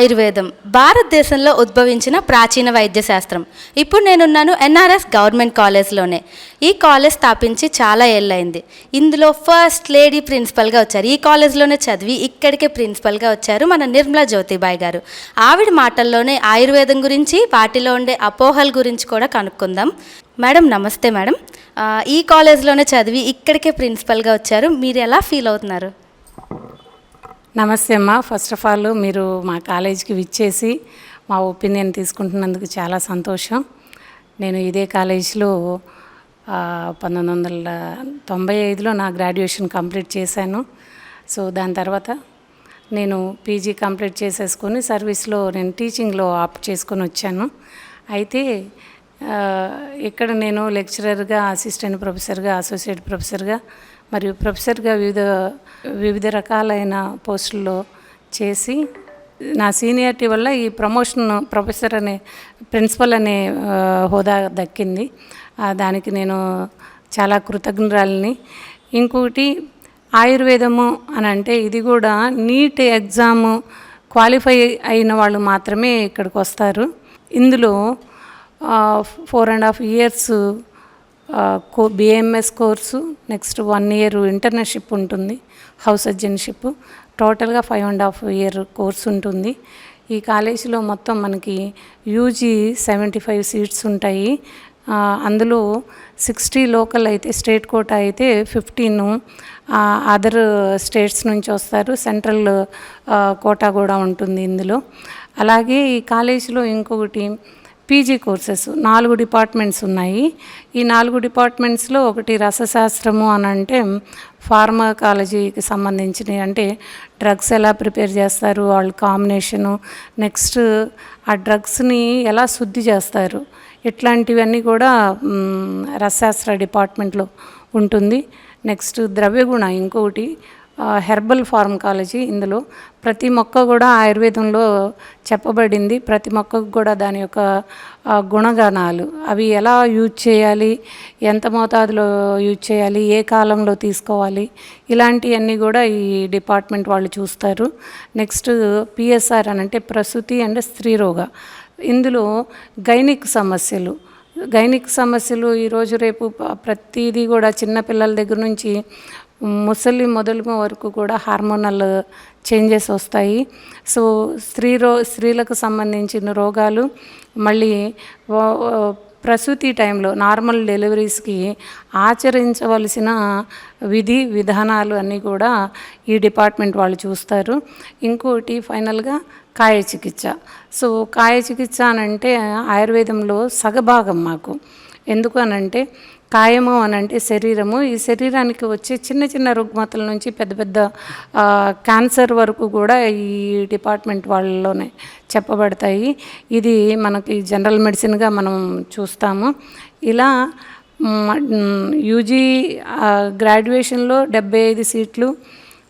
ఆయుర్వేదం. భారతదేశంలో ఉద్భవించిన ప్రాచీన వైద్య శాస్త్రం. ఇప్పుడు నేనున్నాను ఎన్ఆర్ఎస్ గవర్నమెంట్ కాలేజ్లోనే. ఈ కాలేజ్ స్థాపించి చాలా ఏళ్ళైంది ఇందులో ఫస్ట్ లేడీ ప్రిన్సిపల్గా వచ్చారు. ఈ కాలేజ్లోనే చదివి ఇక్కడికే ప్రిన్సిపల్గా వచ్చారు మన నిర్మలా జ్యోతిబాయ్ గారు. ఆవిడ మాటల్లోనే ఆయుర్వేదం గురించి వాటిలో ఉండే అపోహల గురించి కూడా కనుక్కుందాం. మేడం నమస్తే మేడం. ఈ కాలేజ్లోనే చదివి ఇక్కడికే ప్రిన్సిపల్గా వచ్చారు. మీరు ఎలా ఫీల్ అవుతున్నారు? నమస్తే అమ్మా. ఫస్ట్ ఆఫ్ ఆల్ మీరు మా కాలేజీకి విచ్చేసి మా ఒపీనియన్ తీసుకుంటున్నందుకు చాలా సంతోషం. నేను ఇదే కాలేజీలో పంతొమ్మిది వందల తొంభై ఐదులో నా గ్రాడ్యుయేషన్ కంప్లీట్ చేశాను. సో దాని తర్వాత నేను పీజీ కంప్లీట్ చేసేసుకొని సర్వీస్లో నేను టీచింగ్లో ఆప్ట్ చేసుకొని వచ్చాను. అయితే ఇక్కడ నేను లెక్చరర్గా అసిస్టెంట్ ప్రొఫెసర్గా అసోసియేట్ ప్రొఫెసర్గా మరియు ప్రొఫెసర్గా వివిధ వివిధ రకాలైన పోస్టుల్లో చేసి నా సీనియారిటీ వల్ల ఈ ప్రమోషన్ ప్రొఫెసర్ అనే ప్రిన్సిపల్ అనే హోదా దక్కింది. దానికి నేను చాలా కృతజ్ఞరాలని. ఇంకొకటి ఆయుర్వేదము అని అంటే ఇది కూడా నీట్ ఎగ్జామ్ క్వాలిఫై అయిన వాళ్ళు మాత్రమే ఇక్కడికి వస్తారు. ఇందులో four and half years co BMS course next one year internship ఉంటుంది హౌస్ సర్జన్షిప్. టోటల్గా five and half year course ఉంటుంది. ఈ కాలేజీలో మొత్తం మనకి యూజీ సెవెంటీ ఫైవ్ సీట్స్ ఉంటాయి. అందులో సిక్స్టీ లోకల్ అయితే స్టేట్ కోటా అయితే ఫిఫ్టీన్ అదర్ స్టేట్స్ నుంచి వస్తారు. సెంట్రల్ కోటా కూడా ఉంటుంది ఇందులో. అలాగే ఈ కాలేజీలో ఇంకొకటి పీజీ కోర్సెస్ నాలుగు డిపార్ట్మెంట్స్ ఉన్నాయి. ఈ నాలుగు డిపార్ట్మెంట్స్లో ఒకటి రసశాస్త్రము అని అంటే ఫార్మకాలజీకి సంబంధించినవి. అంటే డ్రగ్స్ ఎలా ప్రిపేర్ చేస్తారు వాళ్ళ కాంబినేషను నెక్స్ట్ ఆ డ్రగ్స్ని ఎలా శుద్ధి చేస్తారు ఇట్లాంటివన్నీ కూడా రసశాస్త్ర డిపార్ట్మెంట్లో ఉంటుంది. నెక్స్ట్ ద్రవ్యగుణ ఇంకొకటి హెర్బల్ ఫార్మకాలజీ ఇందులో. ప్రతి మొక్క కూడా ఆయుర్వేదంలో చెప్పబడింది. ప్రతి మొక్కకు కూడా దాని యొక్క గుణగణాలు. అవి ఎలా యూజ్ చేయాలి? ఎంత మోతాదులో యూజ్ చేయాలి? ఏ కాలంలో తీసుకోవాలి? ఇలాంటివన్నీ కూడా ఈ డిపార్ట్మెంట్ వాళ్ళు చూస్తారు. నెక్స్ట్ పిఎస్ఆర్ అని అంటే ప్రసూతి అండ్ స్త్రీరోగ ఇందులో గైనిక్ సమస్యలు. గైనిక్ సమస్యలు ఈరోజు రేపు ప్రతిదీ కూడా చిన్నపిల్లల దగ్గర నుంచి ముసలి మొదలు వరకు కూడా హార్మోనల్ చేంజెస్ వస్తాయి. సో స్త్రీ రో స్త్రీలకు సంబంధించిన రోగాలు మళ్ళీ ప్రసూతి టైంలో నార్మల్ డెలివరీస్కి ఆచరించవలసిన విధి విధానాలు అన్నీ కూడా ఈ డిపార్ట్మెంట్ వాళ్ళు చూస్తారు. ఇంకోటి ఫైనల్గా కాయ చికిత్స సో కాయ చికిత్స అని అంటే ఆయుర్వేదంలో సగభాగం మాకు. ఎందుకు అనంటే కాయము అని అంటే శరీరము. ఈ శరీరానికి వచ్చే చిన్న చిన్న రుగ్మతల నుంచి పెద్ద పెద్ద క్యాన్సర్ వరకు కూడా ఈ డిపార్ట్మెంట్ వాళ్ళలోనే చెప్పబడతాయి. ఇది మనకి జనరల్ మెడిసిన్గా మనం చూస్తాము. ఇలా యూజీ గ్రాడ్యుయేషన్లో డెబ్బై ఐదు సీట్లు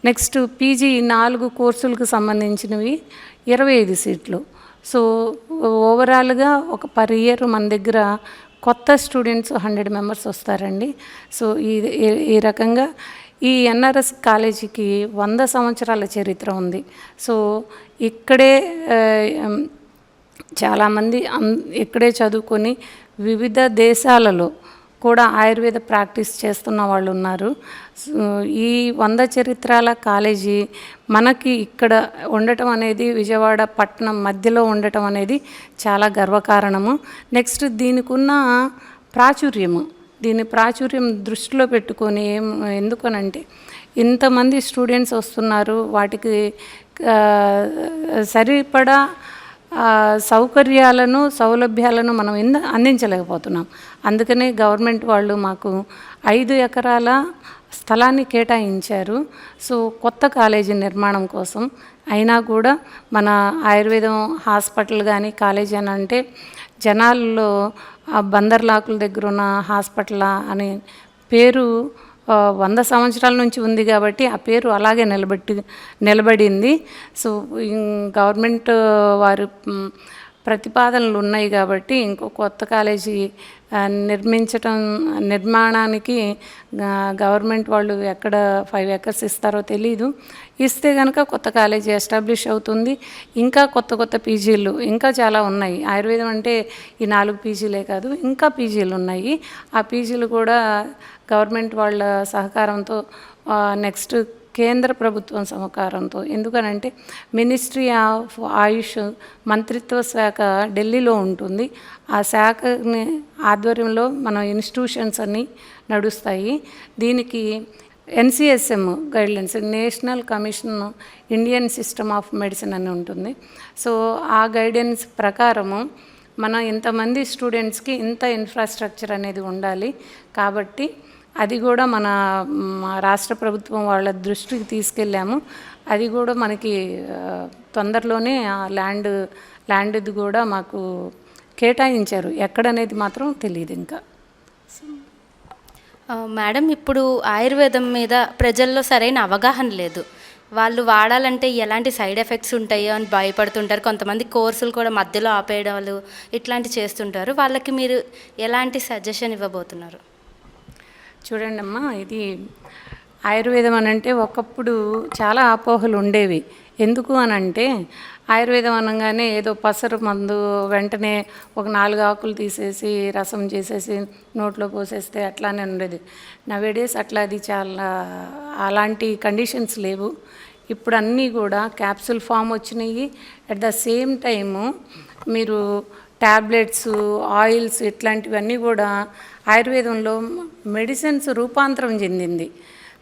నెక్స్ట్ పీజీ నాలుగు కోర్సులకు సంబంధించినవి ఇరవై ఐదు సీట్లు. సో ఓవరాల్గా ఒక పర్ ఇయర్ మన దగ్గర కొత్త స్టూడెంట్స్ హండ్రెడ్ మెంబర్స్ వస్తారండి. సో ఈ ఈ- రకంగా ఈ ఎన్ఆర్ఎస్ కాలేజీకి వంద సంవత్సరాల చరిత్ర ఉంది. సో ఇక్కడే చాలామంది అం ఇక్కడే చదువుకొని వివిధ దేశాలలో కూడా ఆయుర్వేద ప్రాక్టీస్ చేస్తున్న వాళ్ళు ఉన్నారు. ఈ వంద చరిత్రాల కాలేజీ మనకి ఇక్కడ ఉండటం అనేది విజయవాడ పట్టణం మధ్యలో ఉండటం అనేది చాలా గర్వకారణము. నెక్స్ట్ దీనికి ఉన్న ప్రాచుర్యము దీని ప్రాచుర్యం దృష్టిలో పెట్టుకొని ఏం ఎందుకనంటే ఇంతమంది స్టూడెంట్స్ వస్తున్నారు వాటికి సరిపడా సౌకర్యాలను సౌలభ్యాలను మనం ఇంద అందించలేకపోతున్నాం. అందుకనే గవర్నమెంట్ వాళ్ళు మాకు ఐదు ఎకరాల స్థలాన్ని కేటాయించారు. సో కొత్త కాలేజీ నిర్మాణం కోసం. అయినా కూడా మన ఆయుర్వేదం హాస్పిటల్ కానీ కాలేజీ అని అంటే జనాల్లో బందర్లాకుల దగ్గర ఉన్న హాస్పిటల్ అని పేరు వంద సంవత్సరాల నుంచి ఉంది కాబట్టి ఆ పేరు అలాగే నిలబెట్టి నిలబడింది. సో గవర్నమెంట్ వారు ప్రతిపాదనలు ఉన్నాయి కాబట్టి ఇంకో కొత్త కాలేజీ నిర్మించటం నిర్మాణానికి గవర్నమెంట్ వాళ్ళు ఎక్కడ ఫైవ్ ఎకర్స్ ఇస్తారో తెలీదు. ఇస్తే కనుక కొత్త కాలేజీ ఎస్టాబ్లిష్ అవుతుంది. ఇంకా కొత్త కొత్త పీజీలు ఇంకా చాలా ఉన్నాయి. ఆయుర్వేదం అంటే ఈ నాలుగు పీజీలే కాదు ఇంకా పీజీలు ఉన్నాయి. ఆ పీజీలు కూడా గవర్నమెంట్ వాళ్ళ సహకారంతో నెక్స్ట్ కేంద్ర ప్రభుత్వం సహకారంతో. ఎందుకనంటే మినిస్ట్రీ ఆఫ్ ఆయుష్ మంత్రిత్వ శాఖ ఢిల్లీలో ఉంటుంది. ఆ శాఖని ఆధ్వర్యంలో మన ఇన్స్టిట్యూషన్స్ అన్నీ నడుస్తాయి. దీనికి NCSM guidelines national commission Indian system of medicine అని ఉంటుంది. సో ఆ గైడెన్స్ ప్రకారము మన ఇంతమంది స్టూడెంట్స్కి ఇంత ఇన్ఫ్రాస్ట్రక్చర్ అనేది ఉండాలి. కాబట్టి అది కూడా మన రాష్ట్ర ప్రభుత్వం వాళ్ళ దృష్టికి తీసుకెళ్ళాము. అది కూడా మనకి తొందరలోనే ఆ ల్యాండ్ ల్యాండ్ది కూడా మాకు కేటాయించారు. ఎక్కడనేది మాత్రం తెలియదు ఇంకా. మేడం ఇప్పుడు ఆయుర్వేదం మీద ప్రజల్లో సరైన అవగాహన లేదు. వాళ్ళు వాడాలంటే ఎలాంటి సైడ్ ఎఫెక్ట్స్ ఉంటాయో అని భయపడుతుంటారు. కొంతమంది కోర్సులు కూడా మధ్యలో ఆపేయడాలు ఇట్లాంటి చేస్తుంటారు. వాళ్ళకి మీరు ఎలాంటి సజెషన్ ఇవ్వబోతున్నారు? చూడండి అమ్మా ఇది ఆయుర్వేదం అని అంటే ఒకప్పుడు చాలా అపోహలు ఉండేవి. ఎందుకు అని అంటే ఆయుర్వేదం అనగానే ఏదో పసరు మందు వెంటనే ఒక నాలుగు ఆకులు తీసేసి రసం చేసేసి నోట్లో పోసేస్తే అట్లానే ఉండేది. నవేడేస్ అట్లా అది చాలా అలాంటి కండిషన్స్ లేవు. ఇప్పుడు అన్నీ కూడా క్యాప్సూల్ ఫామ్ వచ్చినాయి. అట్ ద సేమ్ టైము మీరు ట్యాబ్లెట్స్ ఆయిల్స్ ఇట్లాంటివన్నీ కూడా ఆయుర్వేదంలో మెడిసిన్స్ రూపాంతరం చెందింది.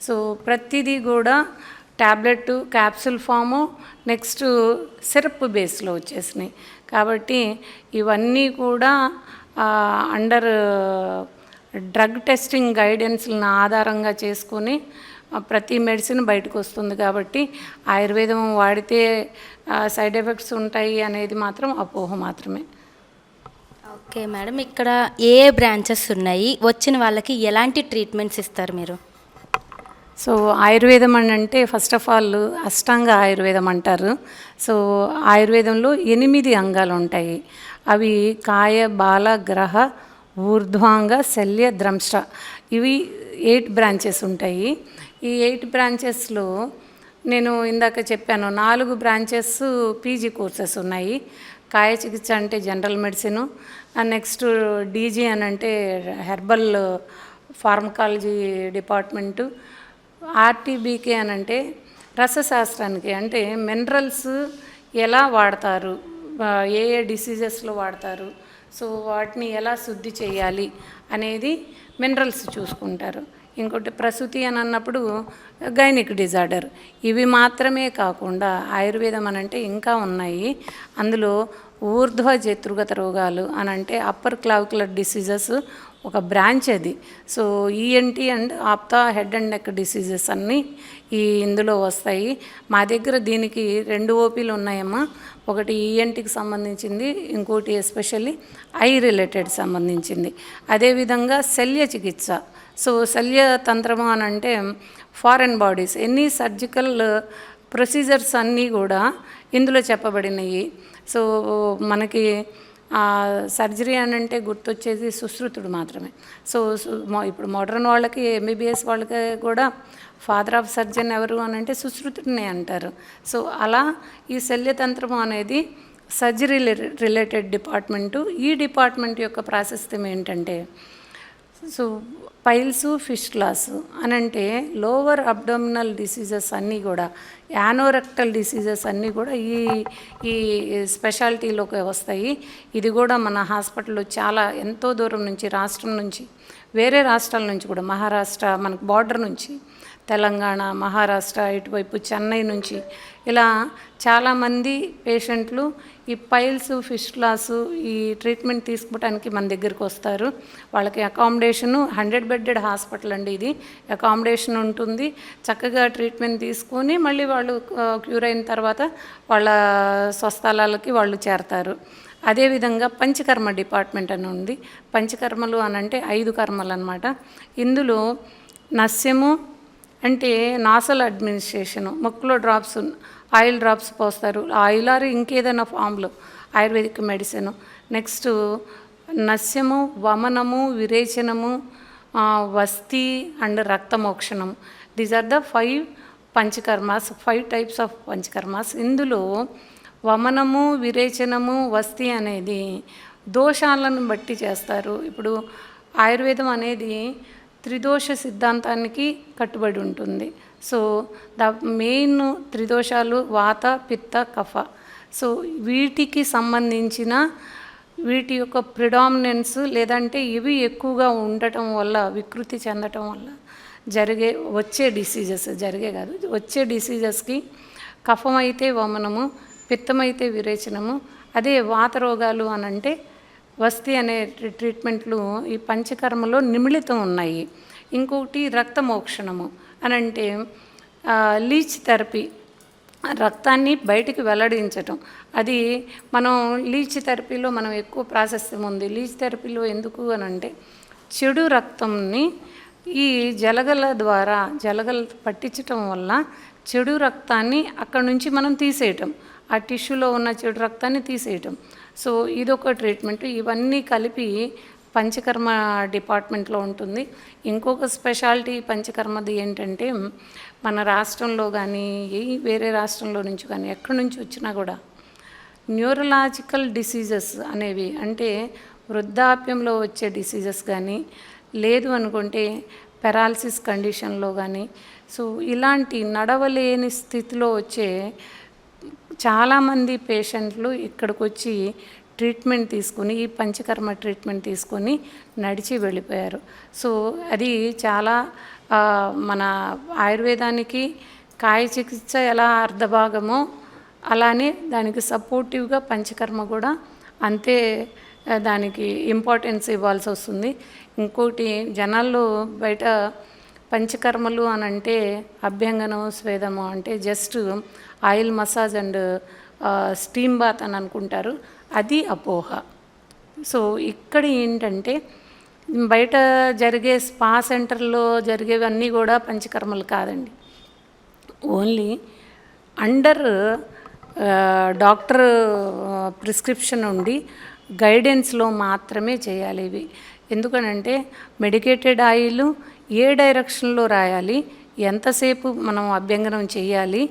సో ప్రతిదీ కూడా tablet capsule form next syrup బేస్లో వచ్చేసినాయి. కాబట్టి ఇవన్నీ కూడా అండర్ డ్రగ్ టెస్టింగ్ గైడెన్స్లను ఆధారంగా చేసుకొని ప్రతి మెడిసిన్ బయటకు వస్తుంది కాబట్టి ఆయుర్వేదం వాడితే సైడ్ ఎఫెక్ట్స్ ఉంటాయి అనేది మాత్రం అపోహ మాత్రమే. ఓకే మేడం ఇక్కడ ఏ బ్రాంచెస్ ఉన్నాయి? వచ్చిన వాళ్ళకి ఎలాంటి ట్రీట్మెంట్స్ ఇస్తారు మీరు? సో ఆయుర్వేదం అని అంటే ఫస్ట్ ఆఫ్ ఆల్ అష్టాంగ ఆయుర్వేదం అంటారు. సో ఆయుర్వేదంలో ఎనిమిది అంగాలు ఉంటాయి. అవి కాయ బాల గ్రహ ఊర్ధ్వాంగ శల్య ద్రంష్ట. ఇవి ఎయిట్ బ్రాంచెస్ ఉంటాయి. ఈ ఎయిట్ బ్రాంచెస్లో నేను ఇందాక చెప్పాను నాలుగు బ్రాంచెస్ పీజీ కోర్సెస్ ఉన్నాయి. కాయ చికిత్స అంటే జనరల్ మెడిసిన్ నెక్స్ట్ డీజీ అని అంటే హెర్బల్ ఫార్మకాలజీ డిపార్ట్మెంటు ఆర్టీబీకే అని అంటే రసశాస్త్రానికి అంటే మినరల్స్ ఎలా వాడతారు ఏ ఏ డిసీజెస్లో వాడతారు సో వాటిని ఎలా శుద్ధి చేయాలి అనేది మినరల్స్ చూసుకుంటారు. ఇంకోటి ప్రసూతి అని అన్నప్పుడు గైనిక్ డిజార్డర్. ఇవి మాత్రమే కాకుండా ఆయుర్వేదం అని అంటే ఇంకా ఉన్నాయి. అందులో ఊర్ధ్వ జతృగత రోగాలు అని అంటే అప్పర్ క్లావికులర్ డిసీజెస్ ఒక బ్రాంచ్ అది. So ENT and APTA head and neck diseases అన్నీ ఈ ఇందులో వస్తాయి. మా దగ్గర దీనికి రెండు ఓపీలు ఉన్నాయమ్మా. ఒకటి ఈఎన్టీకి సంబంధించింది ఇంకోటి ఎస్పెషల్లీ ఐ రిలేటెడ్ సంబంధించింది. అదేవిధంగా శల్య చికిత్స. సో శల్య తంత్రము అని అంటే ఫారెన్ బాడీస్. ఎన్ని సర్జికల్ ప్రొసీజర్స్ అన్నీ కూడా ఇందులో చెప్పబడినవి సో మనకి సర్జరీ అని అంటే గుర్తొచ్చేది సుశ్రుతుడు మాత్రమే. సో ఇప్పుడు మోడర్న్ వాళ్ళకి ఎంబీబీఎస్ వాళ్ళకి కూడా ఫాదర్ ఆఫ్ సర్జన్ ఎవరు అని అంటే సుశ్రుతుడిని అంటారు. సో అలా ఈ శల్యతంత్రము అనేది సర్జరీ రిలేటెడ్ డిపార్ట్మెంటు ఈ డిపార్ట్మెంట్ యొక్క ప్రాశస్త్యం ఏంటంటే సో పైల్స్ ఫిస్టులాస్ అని అంటే లోవర్ అబ్డోమినల్ డిసీజెస్ అన్నీ కూడా యానోరెక్టల్ డిసీజెస్ అన్నీ కూడా ఈ ఈ స్పెషాలిటీలోకి వస్తాయి. ఇది కూడా మన హాస్పిటల్లో చాలా ఎంతో దూరం నుంచి రాష్ట్రం నుంచి వేరే రాష్ట్రాల నుంచి కూడా మహారాష్ట్ర మనకు బార్డర్ నుంచి తెలంగాణ మహారాష్ట్ర ఇటువైపు చెన్నై నుంచి. ఇలా చాలామంది పేషెంట్లు ఈ పైల్స్ ఫిస్టులాస్ ఈ ట్రీట్మెంట్ తీసుకోవడానికి మన దగ్గరికి వస్తారు. వాళ్ళకి అకామిడేషను హండ్రెడ్ బెడ్డెడ్ హాస్పిటల్ అండి ఇది. అకామిడేషన్ ఉంటుంది. చక్కగా ట్రీట్మెంట్ తీసుకొని మళ్ళీ వాళ్ళు క్యూర్ అయిన తర్వాత వాళ్ళ స్వస్థలాలకి వాళ్ళు చేరతారు. అదేవిధంగా పంచకర్మ డిపార్ట్మెంట్ అని ఉంది. పంచకర్మలు అని అంటే ఐదు కర్మలు అనమాట ఇందులో నస్యము అంటే నాసల్ అడ్మినిస్ట్రేషను. ముక్కులో డ్రాప్స్ ఆయిల్ డ్రాప్స్ పోస్తారు. ఆయిల్ ఆర్ ఇంకేదైనా ఫామ్లో. Ayurvedic medicine. నెక్స్ట్ నస్యము వమనము విరేచనము వస్తి and రక్తమోక్షణం these are the five panchakarmas five types of panchakarmas. ఇందులో వమనము విరేచనము వస్తి అనేది దోషాలను బట్టి చేస్తారు. ఇప్పుడు ఆయుర్వేదం అనేది త్రిదోష సిద్ధాంతానికి కట్టుబడి ఉంటుంది. సో ద మెయిన్ త్రిదోషాలు వాత పిత్త కఫ. సో వీటికి సంబంధించిన వీటి యొక్క ప్రిడామినెన్స్ లేదంటే ఇవి ఎక్కువగా ఉండటం వల్ల వికృతి చెందటం వల్ల జరిగే వచ్చే డిసీజెస్ జరిగే కాదు వచ్చే డిసీజెస్కి కఫం అయితే వమనము పిత్తమైతే విరేచనము అదే వాత రోగాలు అనంటే వస్తి అనే ట్రీట్మెంట్లు ఈ పంచకర్మలో నిమిళితం ఉన్నాయి. ఇంకొకటి రక్తమోక్షణము. అని అంటే లీచ్ థెరపీ. రక్తాన్ని బయటికి వెల్లడించటం. అది మనం లీచ్ థెరపీలో మనం ఎక్కువ ప్రాశస్త్యం ఉంది. లీచ్ థెరపీలో ఎందుకు అని అంటే చెడు రక్తంని ఈ జలగల ద్వారా జలగల పట్టించటం వల్ల చెడు రక్తాన్ని అక్కడ నుంచి మనం తీసేయటం. ఆ టిష్యూలో ఉన్న చెడు రక్తాన్ని తీసేయటం. సో ఇదొక ట్రీట్మెంట్. ఇవన్నీ కలిపి పంచకర్మ డిపార్ట్మెంట్లో ఉంటుంది. ఇంకొక స్పెషాలిటీ పంచకర్మది ఏంటంటే మన రాష్ట్రంలో కానీ ఏ వేరే రాష్ట్రంలో నుంచి కానీ ఎక్కడి నుంచి వచ్చినా కూడా న్యూరలాజికల్ డిసీజెస్ అనేవి అంటే వృద్ధాప్యంలో వచ్చే డిసీజెస్ కానీ లేదు అనుకుంటే పెరాలసిస్ కండిషన్లో కానీ సో ఇలాంటి నడవలేని స్థితిలో వచ్చే చాలామంది పేషెంట్లు ఇక్కడికి వచ్చి ట్రీట్మెంట్ తీసుకుని ఈ పంచకర్మ ట్రీట్మెంట్ తీసుకొని నడిచి వెళ్ళిపోయారు. సో అది చాలా మన ఆయుర్వేదానికి కాయ చికిత్స ఎలా అర్ధభాగమో అలానే దానికి సపోర్టివ్గా పంచకర్మ కూడా అంతే దానికి ఇంపార్టెన్స్ ఇవ్వాల్సి వస్తుంది. ఇంకోటి జనాల్లో బయట పంచకర్మలు అని అంటే అభ్యంగనం స్వేదము అంటే just oil massage and steam bath అని అనుకుంటారు. అది అపోహ. సో ఇక్కడ ఏంటంటే బయట జరిగే స్పా సెంటర్లో జరిగేవన్నీ కూడా పంచకర్మలు కాదండి. ఓన్లీ అండర్ డాక్టర్ ప్రిస్క్రిప్షన్ ఉండి గైడెన్స్లో మాత్రమే చేయాలి ఇవి. ఎందుకనంటే మెడికేటెడ్ ఆయిల్ ఏ డైరెక్షన్లో రాయాలి ఎంతసేపు మనం అభ్యంగనం చేయాలి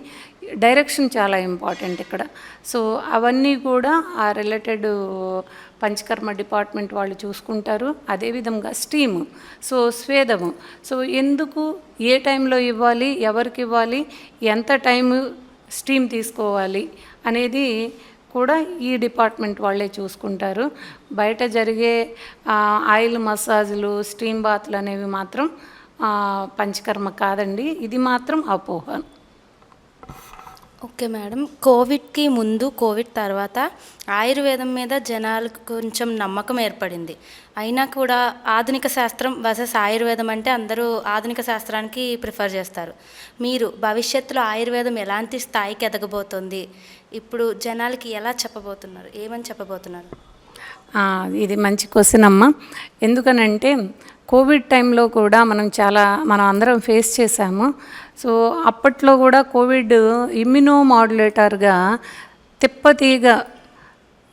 డైరెక్షన్ చాలా ఇంపార్టెంట్ ఇక్కడ. సో అవన్నీ కూడా ఆ రిలేటెడ్ పంచకర్మ డిపార్ట్మెంట్ వాళ్ళు చూసుకుంటారు. అదేవిధంగా స్టీమ్ సో స్వేదము. సో ఎందుకు ఏ టైంలో ఇవ్వాలి ఎవరికి ఇవ్వాలి ఎంత టైము స్టీమ్ తీసుకోవాలి అనేది కూడా ఈ డిపార్ట్మెంట్ వాళ్ళే చూసుకుంటారు. బయట జరిగే ఆయిల్ మసాజులు స్టీమ్ బాత్లు అనేవి మాత్రం పంచకర్మ కాదండి. ఇది మాత్రం అపోహ. Okay madam. కోవిడ్కి ముందు కోవిడ్ తర్వాత ఆయుర్వేదం మీద జనాలకు కొంచెం నమ్మకం ఏర్పడింది. అయినా కూడా ఆధునిక శాస్త్రం వర్సెస్ ఆయుర్వేదం అంటే అందరూ ఆధునిక శాస్త్రానికి ప్రిఫర్ చేస్తారు. మీరు భవిష్యత్తులో ఆయుర్వేదం ఎలాంటి స్థాయికి ఎదగబోతుంది? ఇప్పుడు జనాలకి ఎలా చెప్పబోతున్నారు? ఏమని చెప్పబోతున్నారు? ఇది మంచి క్వశ్చన్ అమ్మా. ఎందుకనంటే కోవిడ్ టైంలో కూడా మనం చాలా మనం అందరం ఫేస్ చేశాము. సో అప్పట్లో కూడా కోవిడ్ ఇమ్యునో మాడ్యులేటర్గా తిప్పతీగ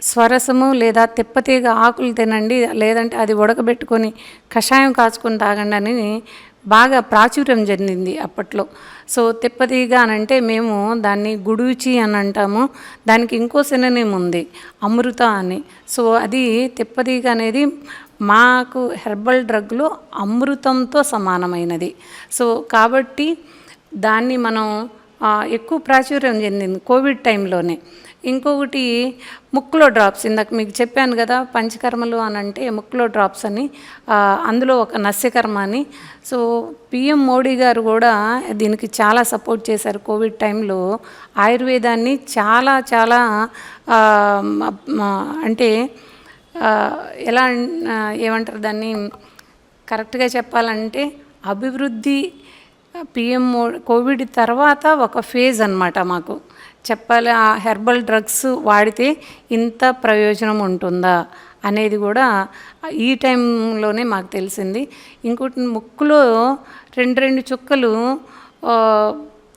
స్వరసము లేదా తిప్పతీగ ఆకులు తినండి లేదంటే అది ఉడకబెట్టుకొని కషాయం కాచుకొని తాగండి అని బాగా ప్రాచుర్యం చెందింది అప్పట్లో. సో తిప్పతీగ అని అంటే మేము దాన్ని గుడూచి అని అంటాము. దానికి ఇంకో సిననేం ఉంది అమృత అని. సో అది తిప్పతీగ అనేది మాకు హెర్బల్ డ్రగ్లో అమృతంతో సమానమైనది. సో కాబట్టి దాన్ని మనం ఎక్కువ ప్రాచుర్యం చెందింది కోవిడ్ టైంలోనే. ఇంకొకటి ముక్కులో డ్రాప్స్. ఇందాక మీకు చెప్పాను కదా పంచకర్మలు అని అంటే ముక్కులో డ్రాప్స్ అని అందులో ఒక నస్యకర్మ అని. సో పిఎం మోడీ గారు కూడా దీనికి చాలా సపోర్ట్ చేశారు కోవిడ్ టైంలో. ఆయుర్వేదాన్ని చాలా చాలా అంటే ఎలా ఏమంటారు దాన్ని? కరెక్ట్గా చెప్పాలంటే అభివృద్ధి పిఎం కోవిడ్ తర్వాత ఒక ఫేజ్ అనమాట మాకు. చెప్పాలి ఆ హెర్బల్ డ్రగ్స్ వాడితే ఇంత ప్రయోజనం ఉంటుందా అనేది కూడా ఈ టైంలోనే మాకు తెలిసింది. ఇంకోటి ముక్కులో రెండు రెండు చుక్కలు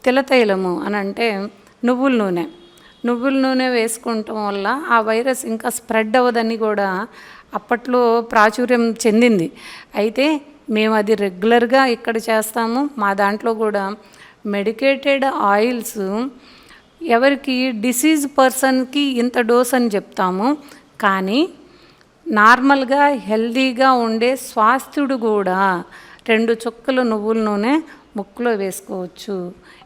తిలతైలము అని అంటే నువ్వుల నూనె. నువ్వుల నూనె వేసుకుంటాం వల్ల ఆ వైరస్ ఇంకా స్ప్రెడ్ అవ్వదని కూడా అప్పట్లో ప్రాచుర్యం చెందింది. అయితే మేము అది రెగ్యులర్గా ఇక్కడ చేస్తాము? మా దాంట్లో కూడా మెడికేటెడ్ ఆయిల్స్ ఎవరికి డిసీజ్ పర్సన్కి ఇంత డోస్ అని చెప్తాము. కానీ నార్మల్గా హెల్దీగా ఉండే స్వాస్థ్యుడు కూడా రెండు చుక్కలు నువ్వుల నూనె ముక్కులో వేసుకోవచ్చు.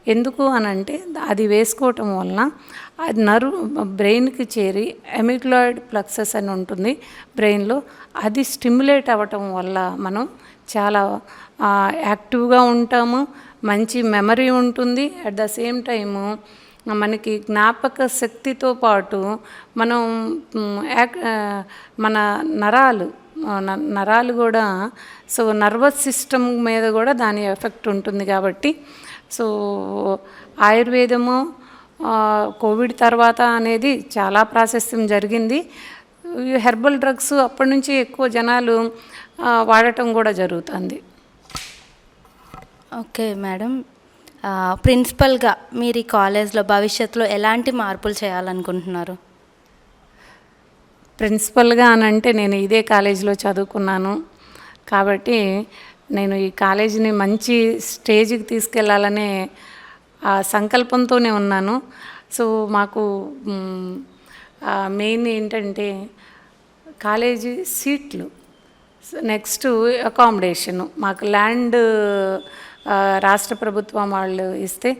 ఎందుకు అని అంటే అది వేసుకోవటం వలన అది నరు బ్రెయిన్కి చేరి ఎమిగ్లాయిడ్ ప్లక్సెస్ అని ఉంటుంది బ్రెయిన్లో అది స్టిమ్యులేట్ అవ్వటం వల్ల మనం చాలా యాక్టివ్గా ఉంటాము మంచి మెమరీ ఉంటుంది. అట్ ద సేమ్ టైము మనకి జ్ఞాపక శక్తితో పాటు మనం మన నరాలు న- నరాలు కూడా సో నర్వస్ సిస్టమ్ మీద కూడా దాని ఎఫెక్ట్ ఉంటుంది కాబట్టి సో ఆయుర్వేదము కోవిడ్ తర్వాత అనేది చాలా ప్రాశస్త్యం జరిగింది. హెర్బల్ డ్రగ్స్ అప్పటి నుంచి ఎక్కువ జనాలు వాడటం కూడా జరుగుతుంది. Okay madam. ప్రిన్సిపల్గా మీరు ఈ కాలేజ్లో భవిష్యత్తులో ఎలాంటి మార్పులు చేయాలనుకుంటున్నారు? ప్రిన్సిపల్గా అని అంటే నేను ఇదే కాలేజీలో చదువుకున్నాను. కాబట్టి నేను ఈ కాలేజీని మంచి స్టేజ్కి తీసుకెళ్ళాలనే ఆ సంకల్పంతోనే ఉన్నాను. సో మాకు మెయిన్ ఏంటంటే కాలేజీ సీట్లు. Next accommodation. మాకు ల్యాండ్ రాష్ట్ర ప్రభుత్వం వాళ్ళు ఇస్తే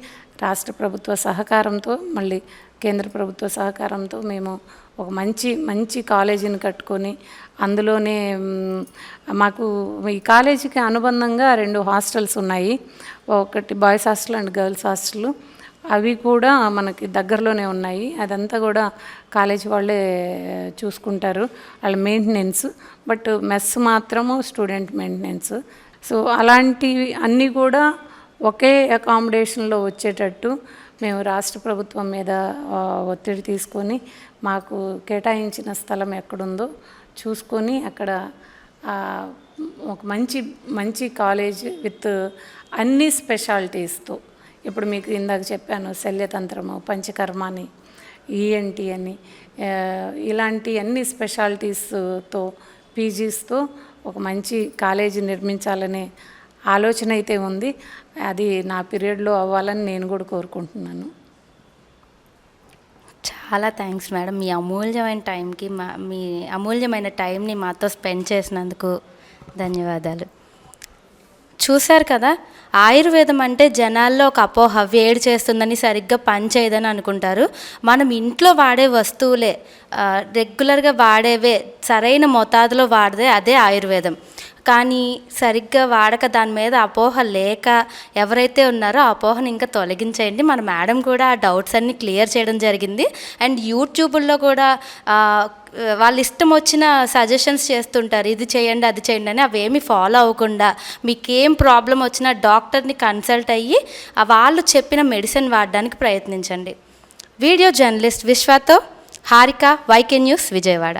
రాష్ట్ర ప్రభుత్వ సహకారంతో మళ్ళీ కేంద్ర ప్రభుత్వ సహకారంతో మేము ఒక మంచి మంచి కాలేజీని కట్టుకొని అందులోనే మాకు ఈ కాలేజీకి అనుబంధంగా రెండు హాస్టల్స్ ఉన్నాయి. ఒకటి boys hostel and girls hostel. అవి కూడా మనకి దగ్గరలోనే ఉన్నాయి. అదంతా కూడా కాలేజ్ వాళ్ళే చూసుకుంటారు. వాళ్ళ మెయింటెనెన్స్ బట్ మెస్ మాత్రము స్టూడెంట్ మెయింటెనెన్స్ సో అలాంటివి అన్నీ కూడా ఒకే అకామిడేషన్లో వచ్చేటట్టు మేము రాష్ట్ర ప్రభుత్వం మీద ఒత్తిడి తీసుకొని మాకు కేటాయించిన స్థలం ఎక్కడుందో చూసుకొని అక్కడ ఒక మంచి మంచి కాలేజ్ విత్ అన్ని స్పెషాలిటీస్తో. ఇప్పుడు మీకు ఇందాక చెప్పాను శల్యతంత్రము పంచకర్మ అని ఈఎన్టీ అని ఇలాంటి అన్ని స్పెషాలిటీస్తో పీజీస్తో ఒక మంచి కాలేజీ నిర్మించాలనే ఆలోచన అయితే ఉంది. అది నా పీరియడ్లో అవ్వాలని నేను కూడా కోరుకుంటున్నాను. చాలా థ్యాంక్స్ మేడం మీ అమూల్యమైన టైంకి మా మీ అమూల్యమైన టైంని మాతో స్పెండ్ చేసినందుకు ధన్యవాదాలు. చూశారు కదా ఆయుర్వేదం అంటే జనాల్లో ఒక అపోహ వేడి చేస్తుందని సరిగ్గా పని చేయదని అనుకుంటారు. మనం ఇంట్లో వాడే వస్తువులే రెగ్యులర్గా వాడేవే సరైన మోతాదులో వాడితే అదే ఆయుర్వేదం. కానీ సరిగ్గా వాడక దాని మీద అపోహ లేక ఎవరైతే ఉన్నారో ఆ అపోహను ఇంకా తొలగించేయండి. మన మేడం కూడా ఆ డౌట్స్ అన్ని క్లియర్ చేయడం జరిగింది. అండ్ యూట్యూబుల్లో కూడా వాళ్ళ ఇష్టం వచ్చిన సజెషన్స్ చేస్తుంటారు. ఇది చేయండి అది చేయండి అని అవేమి ఫాలో అవ్వకుండా మీకేం ప్రాబ్లం వచ్చినా డాక్టర్ డాక్టర్ని కన్సల్ట్ అయ్యి వాళ్ళు చెప్పిన మెడిసిన్ వాడడానికి ప్రయత్నించండి. వీడియో జర్నలిస్ట్ విశ్వతో హారిక వైకే న్యూస్ విజయవాడ.